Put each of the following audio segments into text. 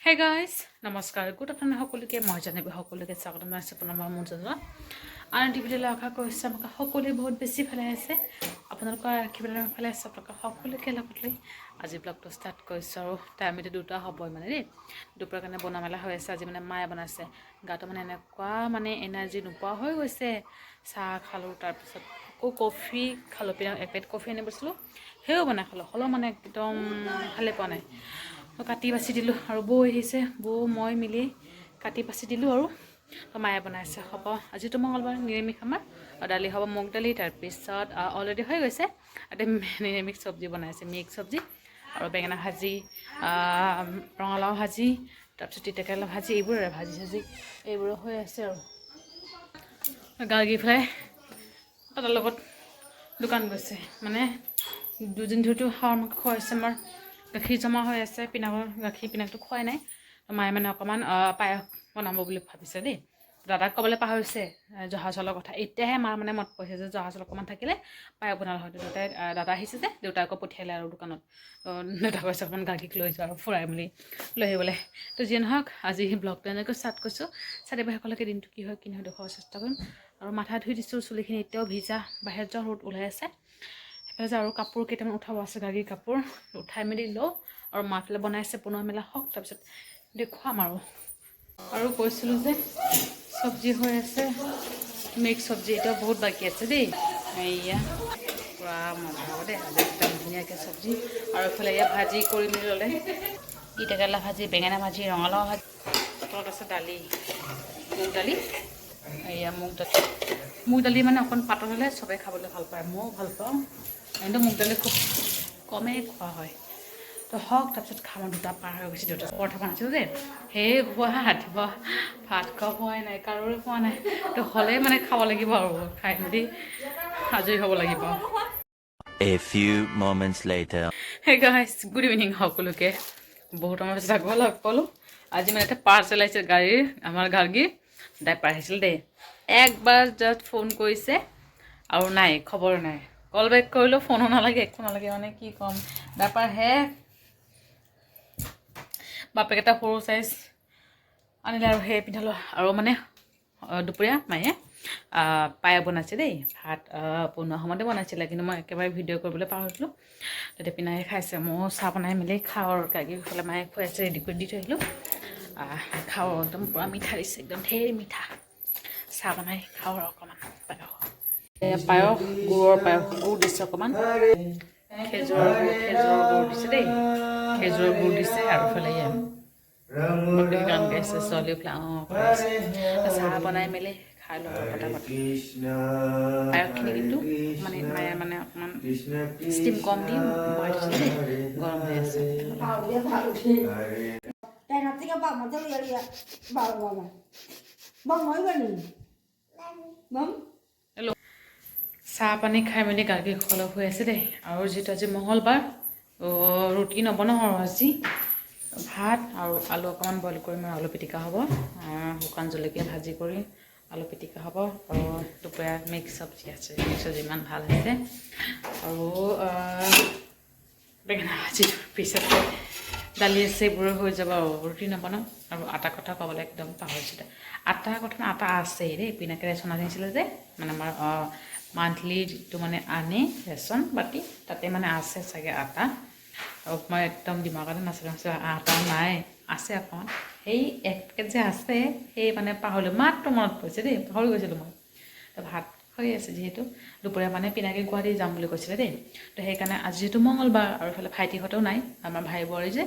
Hey guys নমস্কাৰ। Good afternoon সকলোকে মই জানিবি সকলোকে স্বাগতম। জনাইছোঁ পুনৰ মই মোৰ জনত আন টি ভিডিঅ'লৈ আশা কৰিছোঁ আপোনালোকে সকলোৱে বহুত বেছি ভালে আছে। আপোনালোকৰ আশীৰ্বাদৰ ফালে আছে। আপোনালোকে সকলোকে লগত লৈ আজি ব্লগটো ষ্টাৰ্ট কৰিছোঁ আৰু টাইম এতিয়া দুটা হ'বই মানে দেই। দুপৰীয়াৰ কাৰণে বনোৱা মেলা হৈ আছে। আজি মানে মায়ে বনাইছে। গাটো মানে এনেকুৱা মানে এনাৰ্জি নোপোৱা হৈ গৈছে। চাহ খালোঁ তাৰপিছত আকৌ কফি খালোঁ। পিনে এক প্লেট কফি আনি গৈছিলোঁ সেয়াও বনাই খালোঁ। হ'লেও মানে একদম ভালে পোৱা নাই। কাটি বাচি দিলোঁ আৰু বৌ আহিছে। বৌ মই মিলি কাটি বাচি দিলোঁ আৰু তো মায়ে বনাইছে। হ'ব আজিতো মঙলবাৰ নিৰামিষ আমাৰ। দালি হ'ব মুগ দালি তাৰপিছত অলৰেডি হৈ গৈছে। এতিয়া নিৰামিষ চব্জি বনাইছে মিক্স চব্জি। আৰু বেঙেনা ভাজি ৰঙালাও ভাজি তাৰপিছত তিতাকেৰেলা ভাজি এইবোৰে ভাজি চাজি এইবোৰো হৈ আছে আৰু। গাৰ্গী ফ্ৰাই তাৰ লগত দোকান গৈছে। মানে দুদিন ধৰিতো হাঁহৰ মাংস আমাৰ। গাখীৰ জমা হৈ আছে পিনাকৰ গাখীৰ পিনাকটো খুৱাই নাই। মায়ে মানে অকণমান পায়স বনাব বুলি ভাবিছে দেই। দাদাক ক'বলৈ পাহৰিছে জহা চাউলৰ কথা। এতিয়াহে মাৰ মানে মত পৰিছে যে জহা চাউল অকণমান থাকিলে পায়স বনালে হয়তো দেউতাই দাদা আহিছে যে দেউতাই আকৌ পঠিয়ালে আৰু দোকানত। দেউতাক কৈছে অকণমান গাখীৰ লৈ যোৱা আৰু ফুৰাই মেলি লৈ আহিবলৈ। তো যিয়ে নহওক আজি ব্লগটো এনেকৈ ষ্টাৰ্ট কৰিছোঁ। চাৰি সকলোকে দিনটো কি হয় কি নহয় দেখুৱাব চেষ্টা কৰিম। আৰু মাথা ধুই দিছোঁ চুলিখিনি এতিয়াও ভিজা বাহিৰত যোৱা ৰ'দ ওলাই আছে। যে আৰু কাপোৰ কেইটামান উঠাব আছে গাড়ীৰ কাপোৰ উঠাই মেলি লওঁ আৰু মাফালে বনাইছে বনোৱা মেলা হওক তাৰপিছত দেখুৱাম আৰু। আৰু কৈছিলোঁ যে চব্জি হৈ আছে মিক্স চব্জি এতিয়াও বহুত বাকী আছে দেই। এয়া পূৰা হ'ব দেই একদম ধুনীয়াকৈ চব্জি। আৰু এইফালে এয়া ভাজি কৰি মেলি ল'লে। তিতাকেৰেলা ভাজি বেঙেনা ভাজি ৰঙালাও ভাজি তলত আছে দালি মুগ দালি। এয়া মুগ দালি। মুগ দালি মানে অকণ পাতল হ'লে চবেই খাবলৈ ভাল পায় ময়ো ভাল পাওঁ। কিন্তু মুগ দালি খুব কমেই খোৱা হয়। তো হওক তাৰপিছত খাম দুটা পাৰ হৈ গৈছে দেউতা পৰঠা বনাইছিলোঁ দেই সেই খোৱা ৰাতিপুৱা ভাত খোৱা পোৱাই নাই কাৰোৰে খোৱা নাই। তো হ'লেই মানে খাব লাগিব আৰু খাই মেলি আজৰি হ'ব লাগিব। A few moments later. Hey guys good evening সকলোকে। বহুত সময় পিছত আকৌ লগ পালোঁ। আজি মানে এটা পাৰ্চেল আহিছিল গাড়ীৰ আমাৰ গাৰ্গীৰ। ডাইপাৰ আহিছিল দেই। একবাৰ জাষ্ট ফোন কৰিছে আৰু নাই খবৰ নাই। কল বেক কৰিলেও ফোনো নালাগে একো নালাগে মানে কি ক'ম? ডাইপাৰ হে বাপেক এটা সৰু চাইজ আনিলে আৰু সেই পিন্ধালোঁ। আৰু মানে দুপৰীয়া মায়ে পায়স বনাইছে দেই। ভাত বনোৱা সময়তে বনাইছিলে কিন্তু মই একেবাৰে ভিডিঅ' কৰিবলৈ পাহৰিছিলোঁ। তেতিয়া পিনাই খাইছে। ময়ো চাহ বনাই মেলি খাওঁ আৰু গাখীৰ ফালে মায়ে খুৱাইছে ৰেডি কৰি দি থৈ আহিলোঁ। আহ, খাওঁ একদম পূৰা মিঠা দিছে একদম ঢেৰ মিঠা। চাহ বনাই খাওঁ আৰু অকণমান। পায়স গুড়ৰ পায়স গুড় দিছে অকণমান। খেজুৰৰ গুড় খেজুৰৰ গুড় দিছে দেই। খেজুৰৰ গুড় দিছে আৰু বাপেকে গান গাইছে ছোৱালী পেলাই অঁ চাহ বনাই মেলি খাই লওঁ পায়সখিনি কিন্তু মানে মায়ে মানে অকণমান ষ্টিম কম দি বহাই থৈছে দেই গৰম হৈ আছে। bọc চাহ পানী খাই মেলি গাখীৰ খলপ হৈ আছে দেই। আৰু যিটো আজি মঙলবাৰ ৰুটি নবনাওঁ আৰু আজি। ভাত আৰু আলু অকণমান বইল কৰিম আৰু আলু পিটিকা হ'ব। শুকান জলকীয়া ভাজি কৰি আলু পিটিকা হ'ব। আৰু দুপৰীয়া মিক্স চব্জি আছে। মিক্স চব্জি ইমান ভালো হৈছে। আৰু বেঙেনা ভাজি পিছ আছে দালি আছে, এইবোৰো হৈ যাব আৰু। ৰুটি নবনাওঁ। আৰু আটা কথা ক'বলৈ একদম পাহৰিছিলোঁ আটা কথা আটা আছেই দেই। পিনাকে ৰেচন আনিছিলে যে। মানে আমাৰ মান্থলি যিটো মানে আনে ৰেচন বাতি তাতে মানে আছে চাগে আটা। মই একদম দিমাগতে নাছিলোঁ আটা নাই, আছে অকণমান। সেই এক পেকেট যে আছে, সেই মানে পাহৰিলোঁ, মাত্ৰ মনত পৰিছে দেই, পাহৰি গৈছিলোঁ মই। ভাত হৈ আছে যিহেতু, দুপৰীয়া মানে পিনাকি গুৱাহাটী যাম বুলি কৈছিলে দেই। তো সেইকাৰণে আজি যিহেতু মঙলবাৰ আৰু এইফালে ভাইটিহঁতেও নাই, আমাৰ ভাই বোৱাৰী যে,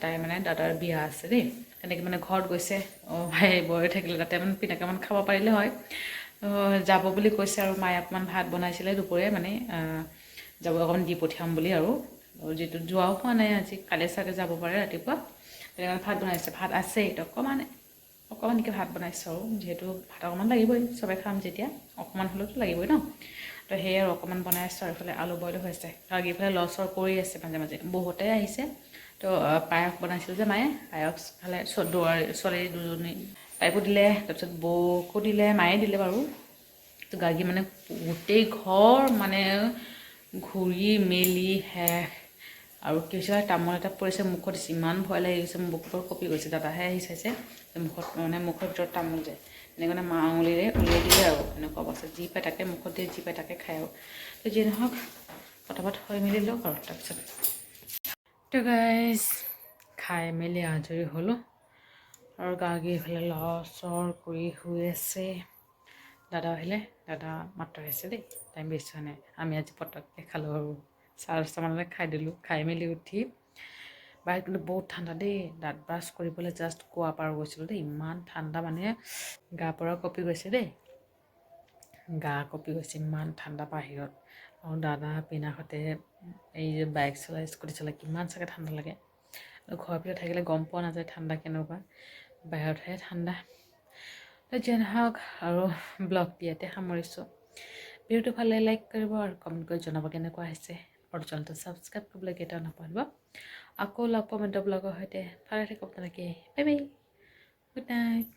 তাই মানে দাদাৰ বিয়া আছে দেই। তেনেকৈ মানে ঘৰত গৈছে, অঁ ভাই বোৱাৰী থাকিলে তাতে মানে পিনাকে মানে খাব পাৰিলে হয়। যাব বুলি কৈছে আৰু মায়ে অকণমান ভাত বনাইছিলে দুপৰীয়া মানে যাব অকণমান দি পঠিয়াম বুলি আৰু। যিটো যোৱাও হোৱা নাই আজি কালি চাগে যাব পাৰে ৰাতিপুৱা। তেনেকৈ ভাত বনাইছে ভাত আছেই অকণমান অকণমানকৈ ভাত বনাইছোঁ আৰু যিহেতু ভাত অকণমান লাগিবই চবে খাম যেতিয়া অকণমান হ'লেওতো লাগিবই ন। তো সেয়ে আৰু অকণমান বনাই আছোঁ আৰু এইফালে আলু বইল হৈছে আৰু ইফালে লচৰ কৰি আছে মাজে মাজে বহুতে আহিছে। তো পায়স বনাইছিল যে মায়ে পায়স খালে দুৱাৰ ছোৱালী দুজনী। তাইকো দিলে তাৰপিছত বৌকো দিলে মায়ে দিলে বাৰু। তো গাৰ্গী মানে গোটেই ঘৰ মানে ঘূৰি মেলি শেষ। আৰু কি হৈছিলে তামোল এটা পৰিছে মুখত ইমান ভয় লাগি গৈছে মোৰ বুকুৰ কঁপি গৈছে। দাদাহে আহি চাইছে মুখত মানে মুখৰ ভিতৰত তামোল যায় এনেকৈ মা আঙুলিৰে উলিয়াই দিলে আৰু এনেকুৱা অৱস্থা। যি পায় তাকে মুখত দিয়ে যি পায় তাকে খায় আৰু। তো যি নহওক পটাপট হৈ মেলি লওক আৰু তাৰপিছত। তো গাইজ খাই মেলি আজৰি হ'লোঁ। আৰু গাৰ্গী এইফালে লৰচৰ কৰি শুই আছে। দাদা আহিলে, দাদা মাত্ৰ আহিছে দেই টাইম বেছি হোৱা নাই। আমি আজি পটককৈ খালোঁ আৰু চাৰে দহটামানলৈ খাই দিলোঁ, খাই মেলি উঠি। বাহিৰত কিন্তু বহুত ঠাণ্ডা দেই, দাঁত ব্ৰাছ কৰিবলৈ জাষ্ট কুঁৱা পাৰ গৈছিলোঁ দেই, ইমান ঠাণ্ডা মানে গা পৰা কঁপি গৈছে দেই। গা কঁপি গৈছে, ইমান ঠাণ্ডা বাহিৰত। আৰু দাদা পিনাহঁতে এই যে বাইক চলাই, স্কুটি চলাই, কিমান চাগে ঠাণ্ডা লাগে। ঘৰৰ ভিতৰত থাকিলে গম পোৱা নাযায় ঠাণ্ডা কেনেকুৱা। বাহিৰতহে ঠাণ্ডা। যে নহওক আৰু ব্লগ ইয়াতে সামৰিছোঁ। ভিডিঅ'টো ভালো লাইক কৰিব আৰু কমেণ্ট কৰি জনাব কেনেকুৱা হৈছে। আৰু চেনেলটো ছাবস্ক্ৰাইব কৰিবলৈ কেতিয়াও নাপাহৰিব। আকৌ লগ পাম এটা ব্লগৰ সৈতে। ভালে থাকক তেনেকৈ বাই বাই গুড নাইট